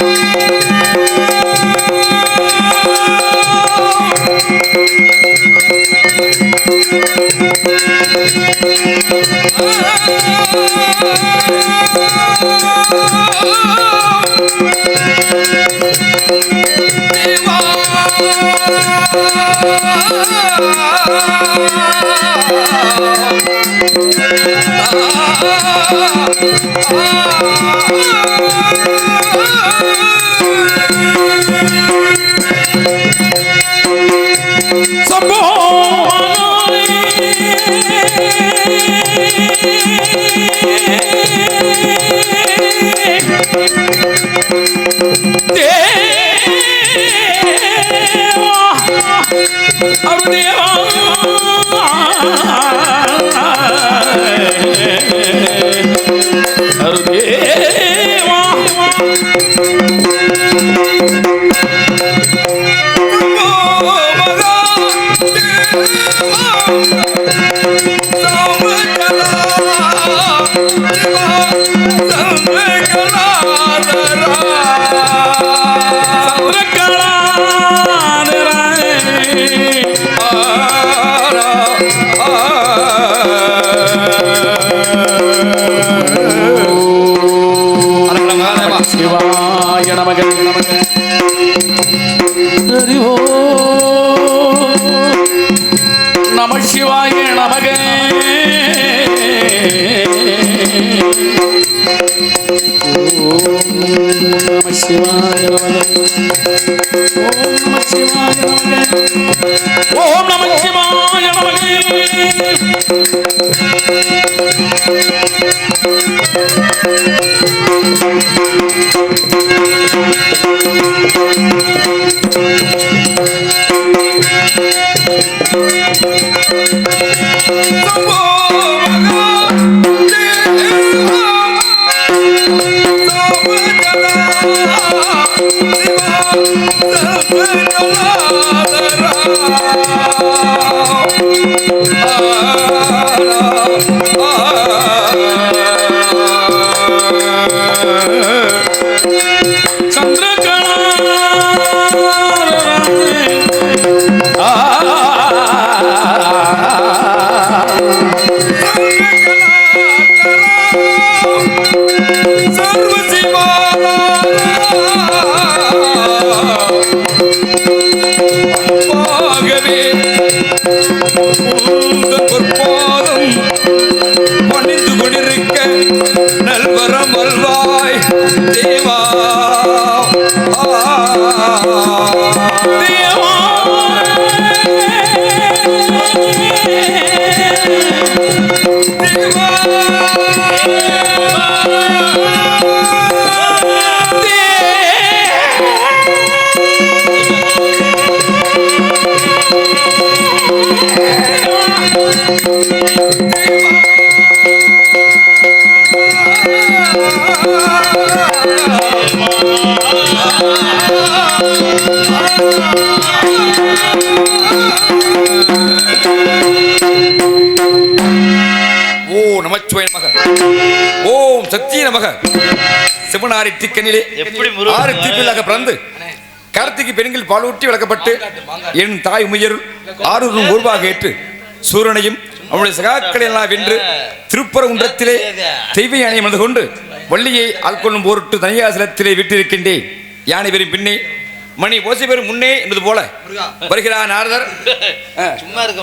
Música Sabon சிவாய நம சிவாய நமக ஓம் நம சிவாய நமக ஓம் நம சிவாய நமக ஓம் நம சிவாய நமக Oh, ஓம் சக்தி நமக. சிவனாரி திக்கனிலே ஆறு தீப்பிலாக பிறந்து கார்த்திகை பெண்கள் பாலூட்டி வளர்க்கப்பட்டு என் தாய் உமையர் ஆரூரும் உருவாக ஏற்று சூரனையும் அவனுடைய சகாக்களை எல்லாம் வென்று திருப்பரங்குன்றத்திலே தெய்வ யானை வந்து கொண்டு வள்ளியை ஆட்கொள்ளும் பொருட்டு தனியாசலத்திலே விட்டிருக்கின்றேன் யானை பெறும் பின்னே மணி ஓசை பெறும் முன்னே என்பது போல வருகிறார் நாரதர். சும்மா இருக்க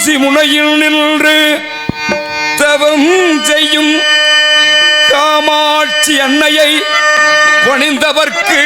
ஊசி முனையில் நின்று தவம் செய்யும் காமாட்சி அன்னையை பணிந்தவர்க்கு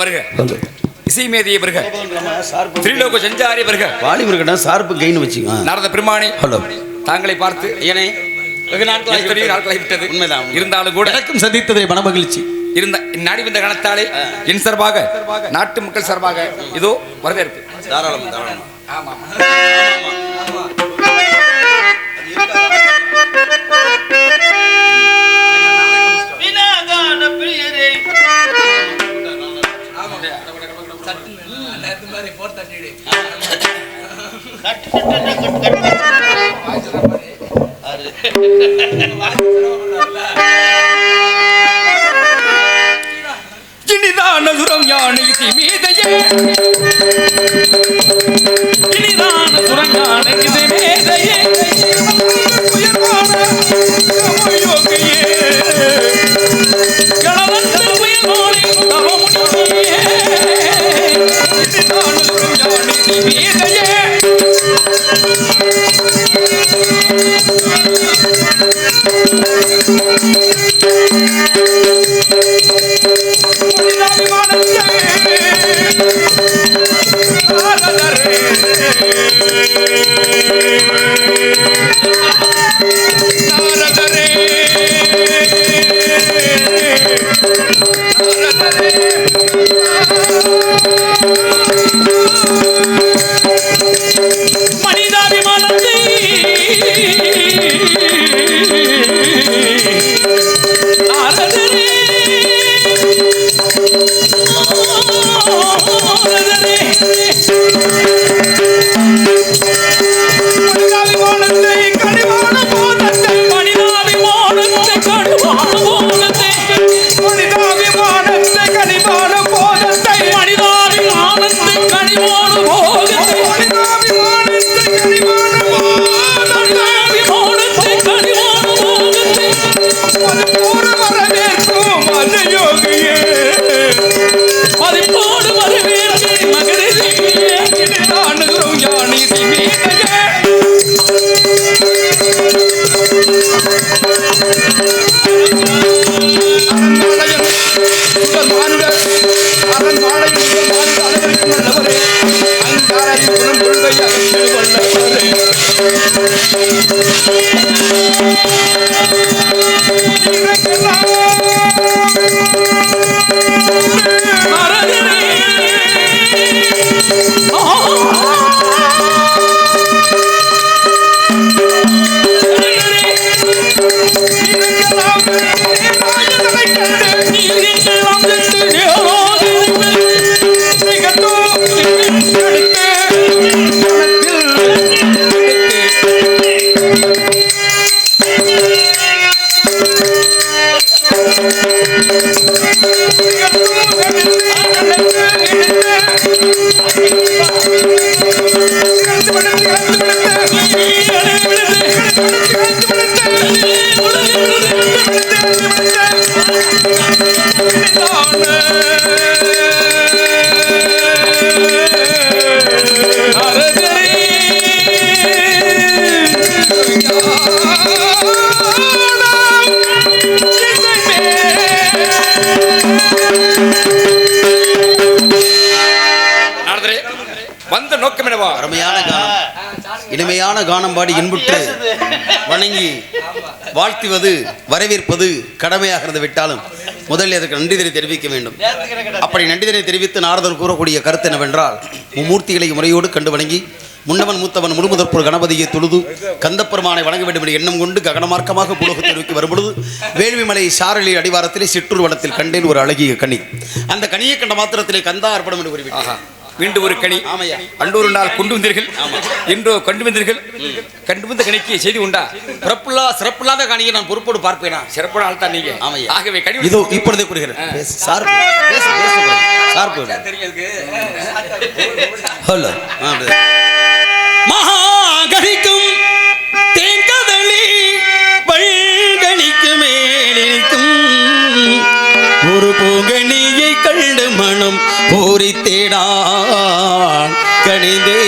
வருக. வருக இசைமேதியை வருக. திரிலோக சஞ்சாரி வருக. வாலிபர்கிட்ட சார்பு கைன்னு வச்சுக்கோ நாரத பெருமானி ஹலோ. தாங்களை பார்த்து ஏனே வெகு நாட்களாக நாட்களாகி விட்டது உண்மைதான். இருந்தாலும் கூட எனக்கும் சந்தித்ததை மனமகிழ்ச்சி இருந்த நாடி வந்த கணத்தாலே என் சார்பாக நாட்டு மக்கள் சார்பாக இதோ வரவேற்பு. தாராளம் தாராளம். ஆமாம். ஆமாம். ஆமாம். இனிதானதுரம் யானை மீதையே இனிதான சுரங்கானை இது வந்த நோக்கம் என்னவா? அருமையான கானம். இனிமையான கானம் பாடி இன்புற்று வணங்கி வாழ்த்துவது வரவேற்பது கடமையாக இருந்து விட்டாலும் முதலில் அதற்கு நன்றிதனை தெரிவிக்க வேண்டும். அப்படி நன்றிதனை தெரிவித்து நாரதர் கூறக்கூடிய கருத்து என்னவென்றால் மும்மூர்த்திகளை முறையோடு கண்டு வணங்கி முன்னவன் மூத்தவன் முழுமுதற்பொரு கணபதியை தொழுது கந்தப்பெருமானை வணங்க வேண்டும் என்ற எண்ணம் கொண்டு ககனமார்க்கமாக புலகத்தை நோக்கி வரும்பொழுது வேள்விமலை சாரலி அடிவாரத்திலே சிற்றூர் வனத்தில் கண்டேன் ஒரு அழகிய கனி. அந்த கனியை கண்ட மாத்திரத்திலே கந்தா அர்ப்பணம் என்று குறிப்பிட்டார் மீண்டும் ஒரு கனி. ஆமையா? அன்றொரு நாள் கொண்டு வந்தீர்கள். இன்றோ கொண்டு வந்தீர்கள். கண்டு வந்த கணிக்கு செய்தி உண்டா பிறப்புல்லா சிறப்பில்லாத கனியை நான் பொறுப்போடு பார்ப்பேனா? சிறப்பான ஆள் தான் நீங்க. ஆமையா. ஆகவே கனி இதோ இப்பொழுதே பேசு, கூடாது. சார்பு ஹலோ. மகாகணிக்கும் தேங்கதளி வல்கணிக்கு மேலிருக்கும் ஒரு பூங்கனியை கண்டு மனம் பூரித்தேடான் கணிந்தே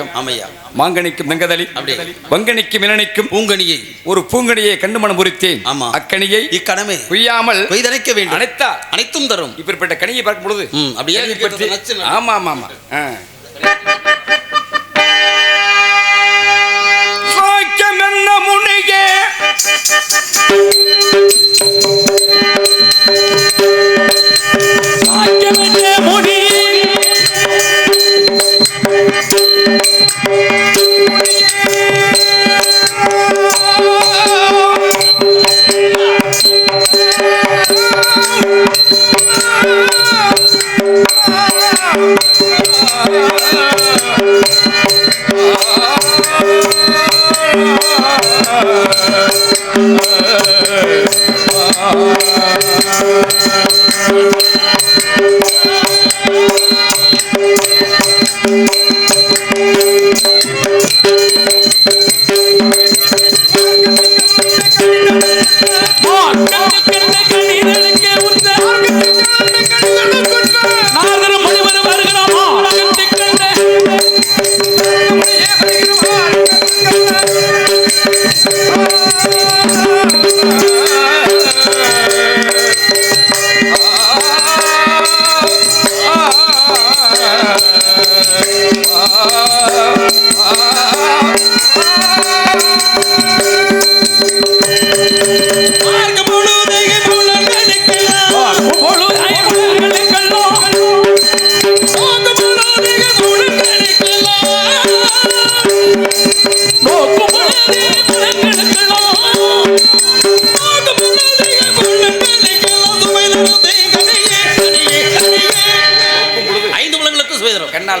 விளக்கம் ஆமையா மாங்கனிக்கும் தங்கதலி அப்படியே. வங்கனிக்கும் இளநிக்கும் பூங்கனியை. ஒரு பூங்கனியை கண்டு மனம் பொறித்தேன் ஆமா. அக்கனியை இக்கணமே குய்யாமல் கொய்தணைக்க வேண்டும். அனைத்தா அனைத்தும் தரும். இப்படிப்பட்ட கனியை பார்க்கும் பொழுது அப்படியே. ஆமா ஆமா ஆமா முனியே?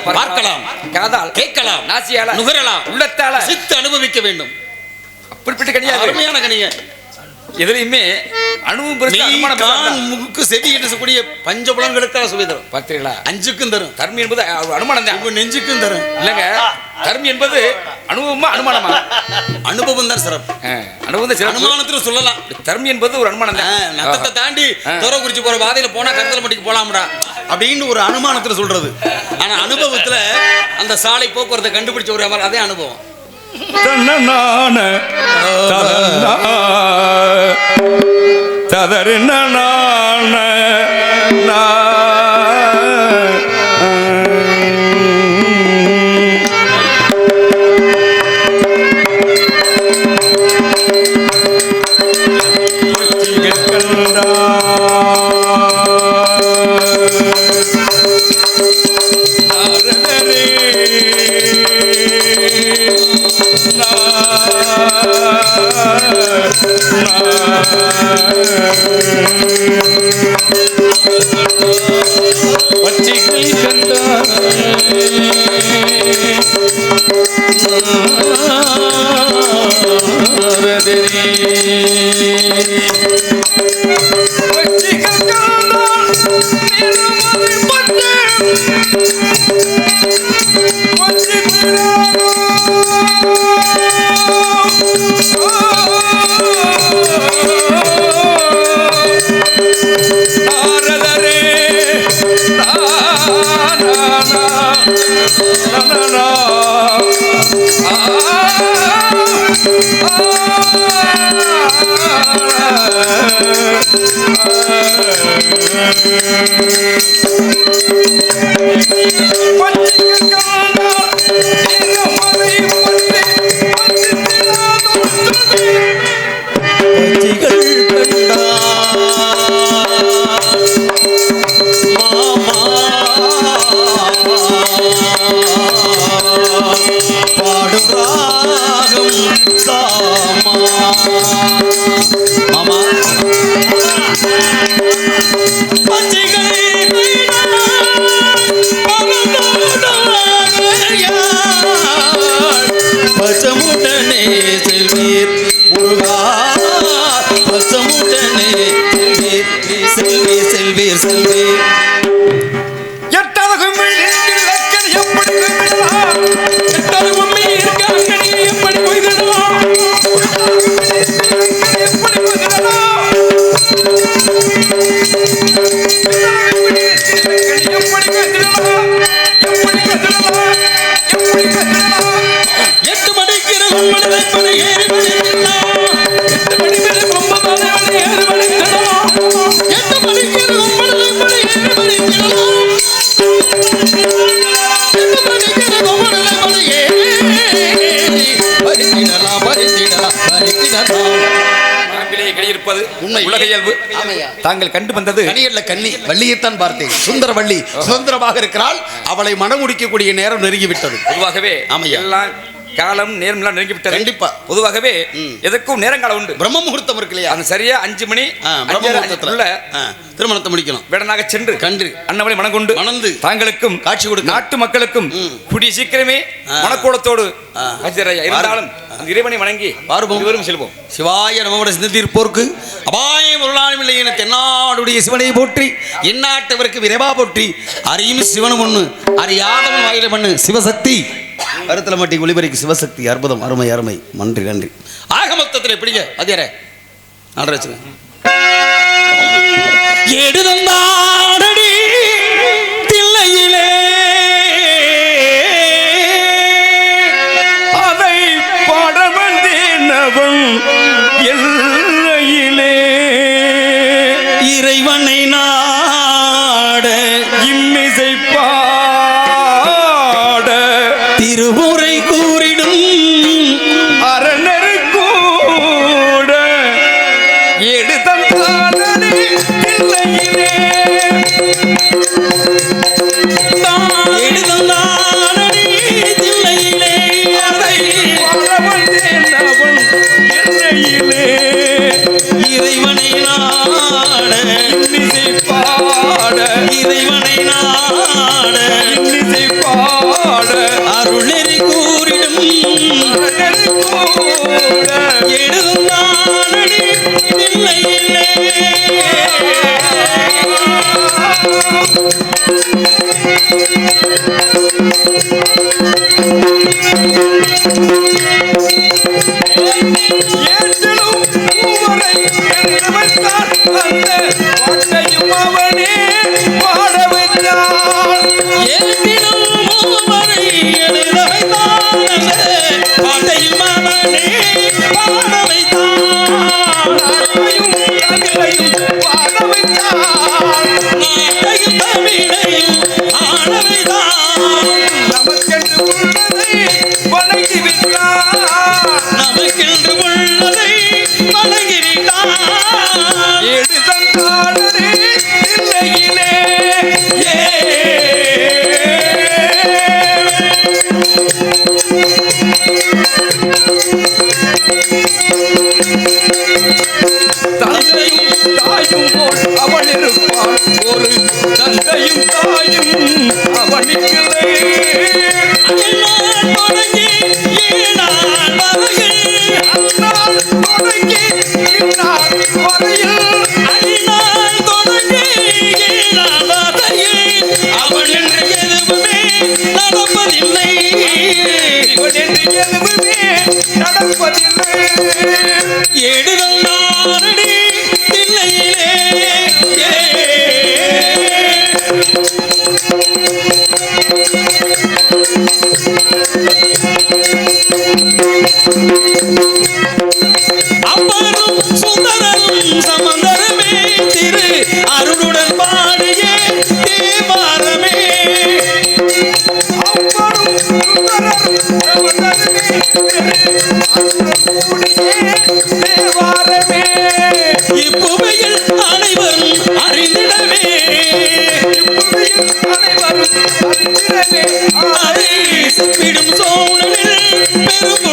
கண்ணால் பார்க்கலாம். காதால் கேட்கலாம். நாசியால நுகரலாம். உள்ளத்தால சித்து அனுபவிக்க வேண்டும். அப்படிப்பட்ட கனியாது அருமையான கனிய. எதுலையுமே பெருசு. முக்கு செவி என்று சொல்லக்கூடிய பஞ்சபுலங்களுக்காக சுவேதரம் பார்த்தீங்களா அஞ்சுக்கும் தரும். தர்மி என்பது அனுமானம் தான். நெஞ்சுக்கும் தரும். இல்லங்க தர்மி என்பது அனுபவமா அனுமானமா? அனுபவம் தான் சிறப்பு. அனுபவம் தான் அனுமானத்துல சொல்லலாம். தர்மி என்பது ஒரு அனுமானம் தான். நத்தத்தை தாண்டி ஆ. தூரக்குறிச்சி போற வாதையில போனா கருத்தல மட்டிக்கு போலாம்டா அப்படின்னு ஒரு அனுமானத்துல சொல்றது. ஆனா அனுபவத்துல அந்த சாலை போக்குவரத்தை கண்டுபிடிச்ச ஒரு அதே அனுபவம். தன்னனான ததன்னா What? সমা உண்மை. உலக இயல்பு. ஆமையா. தாங்கள் கண்டு வந்தது கனியல்ல கன்னி. வள்ளியைத்தான் பார்த்தேன். சுந்தர வள்ளி சுதந்திரமாக இருக்கிறாள். அவளை மனமுடிக்கக்கூடிய நேரம் நெருங்கிவிட்டது. பொதுவாகவே ஆமையா. எல்லாம் காலம் நேரம் எல்லாம் நெருங்கி விட்டது கண்டிப்பா. பொதுவாகவே. எதற்கும் நேரங்காலம் உண்டு பிரம்ம முகூர்த்தம் இருக்கு இல்லையா அந்த சரியா அஞ்சு மணி ஆ, திருமணத்தை முடிக்கணும் வேடனாக சென்று கன்று. அன்னவனை மனம் கொண்டு மணந்து. தாங்களுக்கும் காட்சி கொடுக்க. நாட்டு மக்களுக்கும். கூடிய சீக்கிரமே. மனக்கோலத்தோடு இருந்தாலும் இறைவனை வணங்கி பார்ப்போம். இருவரும் செல்வோம் சிவாய நமோட சிந்திருப்போர்க்கு அபாயம் பொருளாலும் இல்லை என தென்னாடுடைய சிவனை போற்றி எந்நாட்டவருக்கு விரைவா போற்றி அறியும் சிவனும் ஒண்ணு அறியாதவன் வாயில மண்ணு சிவசக்தி கருத்துல மாட்டி ஒளிபரிக்கு சிவசக்தி அற்புதம் அருமை அருமை. நன்றி நன்றி. ஆக மொத்தத்தில் எப்படிங்க? அதியரே நன்றி வச்சுங்க. எடுதந்தாடடி தில்லையிலே. அதை படமந்தேனவன் எல்லையிலே. இறைவனை நாட பாட்டையும் அவனே பாட தந்தையும் தாயும் போல் அவன் இருப்பான். ஒரு தந்தையும் தாயும் அவனுக்கு அனைவரும் அறிந்திடவே. இப்புவியில் அதை செப்பிடும் சோழனில் பெரும்